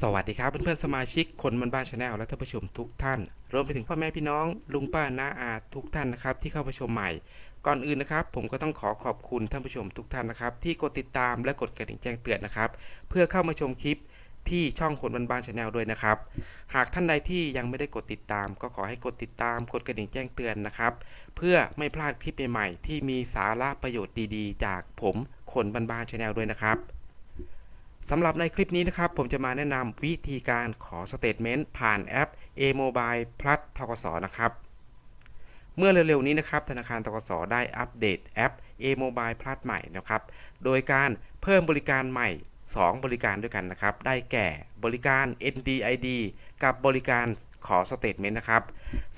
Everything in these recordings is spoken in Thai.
สวัสดีครับเพื่อนๆสมาชิกคนมันบ้านชาแนลและท่านผู้ชมทุกท่าน รวมไปถึงพ่อแม่พี่น้อง ลุงป้าน้าอาทุกท่านนะครับ ที่เข้ามาชมใหม่ ก่อนอื่นนะครับ ผมก็ต้องขอขอบคุณท่านผู้ชมทุกท่านนะครับ ที่กดติดตามและกดกระดิ่งแจ้งเตือนนะครับ เพื่อเข้ามาชมคลิปที่ช่องคนบ้านบ้านชาแนลด้วยนะครับ หากท่านใดที่ยังไม่ได้กดติดตาม ก็ขอให้กดติดตาม กดกระดิ่งแจ้งเตือนนะครับ เพื่อไม่พลาดคลิปใหม่ๆที่มีสาระประโยชน์ดีๆ จากผมคนบ้านบ้านชาแนลด้วยนะครับ สำหรับในคลิปนี้นะครับ ผมจะมาแนะนำวิธีการขอสเตทเมนต์ผ่านแอป A-Mobile Plus ทกสนะครับ เมื่อเร็วๆนี้นะครับ ธนาคารทกสได้อัปเดตแอป A-Mobile Plus ใหม่นะครับ โดยการเพิ่มบริการใหม่ 2 บริการด้วยกันนะครับ ได้แก่บริการ NDID กับบริการขอสเตทเมนต์นะครับ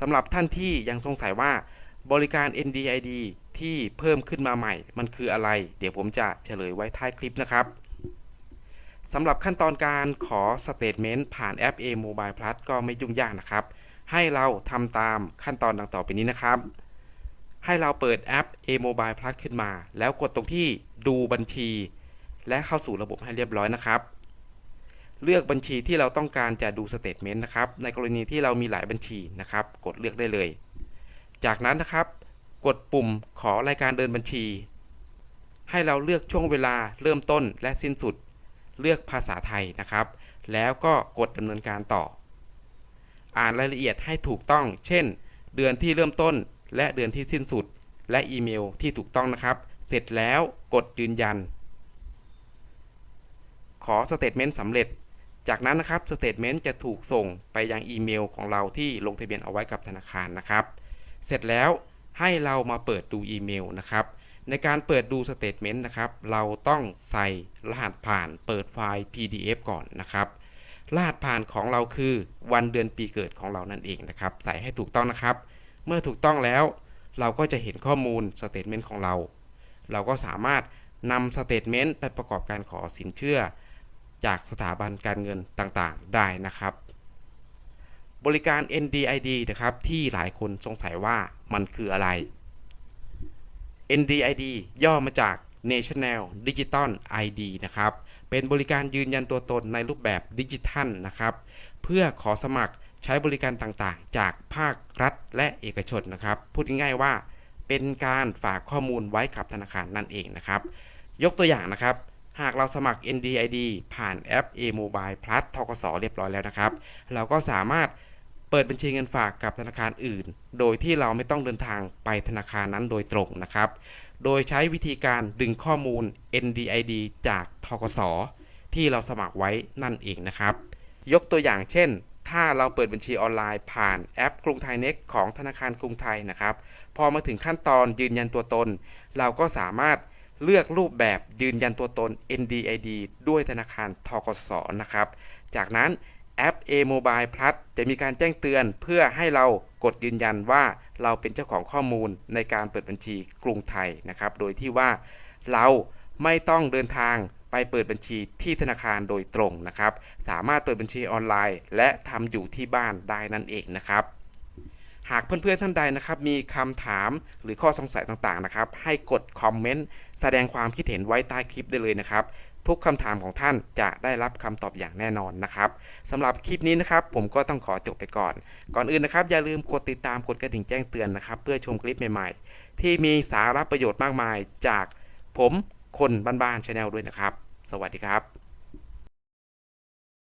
สำหรับท่านที่ยังสงสัยว่าบริการ NDID ที่เพิ่มขึ้นมาใหม่ มันคืออะไร เดี๋ยวผมจะเฉลยไว้ท้ายคลิปนะครับ สำหรับขั้นตอนการขอสเตทเมนต์ผ่านแอป A Mobile Plus ก็ไม่ยุ่งยากนะครับ ให้เราทำตามขั้นตอนดังต่อไปนี้นะครับ ให้เราเปิดแอป A Mobile Plus ขึ้นมา แล้วกดตรงที่ดูบัญชี และเข้าสู่ระบบให้เรียบร้อยนะครับ เลือกบัญชีที่เราต้องการจะดูสเตทเมนต์นะครับ ในกรณีที่เรามีหลายบัญชีนะครับ กดเลือกได้เลย จากนั้นนะครับ กดปุ่มขอรายการเดินบัญชี ให้เราเลือกช่วงเวลาเริ่มต้นและสิ้นสุด เลือกภาษาไทยนะครับ แล้วก็กดดำเนินการต่อ อ่านรายละเอียดให้ถูกต้อง เช่น เดือนที่เริ่มต้น และเดือนที่สิ้นสุด และอีเมลที่ถูกต้องนะครับ เสร็จแล้วกดยืนยัน ขอสเตทเมนต์สำเร็จ จากนั้นนะครับสเตทเมนต์จะถูกส่งไปยังอีเมลของเราที่ลงทะเบียนเอาไว้กับธนาคารนะครับ เสร็จแล้วให้เรามาเปิดดูอีเมลนะครับ ในการเปิดดูสเตทเมนต์นะครับ เราต้องใส่รหัสผ่านเปิดไฟล์ PDF ก่อนนะครับ รหัสผ่านของเราคือวันเดือนปีเกิดของเรานั่นเองนะครับ ใส่ให้ถูกต้องนะครับ เมื่อถูกต้องแล้ว เราก็จะเห็นข้อมูลสเตทเมนต์ของเรา เราก็สามารถนำสเตทเมนต์ไปประกอบการขอสินเชื่อ จากสถาบันการเงินต่างๆ ได้นะครับ บริการ NDID นะครับที่หลายคนสงสัยว่ามันคืออะไร NDID ย่อมาจาก National Digital ID นะครับ เป็นบริการยืนยันตัวตนในรูปแบบดิจิทัลนะครับ เพื่อขอสมัครใช้บริการต่างๆ จากภาครัฐและเอกชนนะครับ พูดง่ายๆว่าเป็นการฝากข้อมูลไว้กับธนาคารนั่นเองนะครับ ยกตัวอย่างนะครับ หากเราสมัคร NDID ผ่านแอป A Mobile Plus ทกสเรียบร้อยแล้วนะครับ เราก็สามารถ เปิดบัญชีเงินฝากกับธนาคารอื่น โดยที่เราไม่ต้องเดินทางไปธนาคารนั้นโดยตรงนะครับ โดยใช้วิธีการดึงข้อมูล NDID จากทกสที่เราสมัครไว้นั่นเองนะครับ ยกตัวอย่างเช่น ถ้าเราเปิดบัญชีออนไลน์ผ่านแอปกรุงไทยเน็กของธนาคารกรุงไทยนะครับ พอมาถึงขั้นตอนยืนยันตัวตน เราก็สามารถเลือกรูปแบบยืนยันตัวตน NDID ด้วยธนาคารทกสนะครับ จากนั้น แอป A Mobile Plus จะมีการแจ้งเตือนเพื่อให้เรากดยืนยันว่าเราเป็นเจ้าของข้อมูลในการเปิดบัญชีกรุงไทยนะครับ โดยที่ว่าเราไม่ต้องเดินทางไปเปิดบัญชีที่ธนาคารโดยตรงนะครับ สามารถเปิดบัญชีออนไลน์ และทำอยู่ที่บ้านได้นั่นเองนะครับ หากเพื่อนๆท่านใดนะครับ มีคำถามหรือข้อสงสัยต่างๆนะครับ ให้กดคอมเมนต์แสดงความคิดเห็นไว้ใต้คลิปได้เลยนะครับ ทุกคำถามของท่านจะได้รับคำตอบอย่างแน่นอนนะครับสำหรับคลิปนี้นะครับผมก็ต้องขอจบไปก่อน ก่อนอื่นนะครับอย่าลืมกดติดตามกดกระดิ่งแจ้งเตือนนะครับ เพื่อชมคลิปใหม่ๆ ที่มีสาระประโยชน์มากมายจากผมคนบ้านๆชาแนลด้วยนะครับ สวัสดีครับ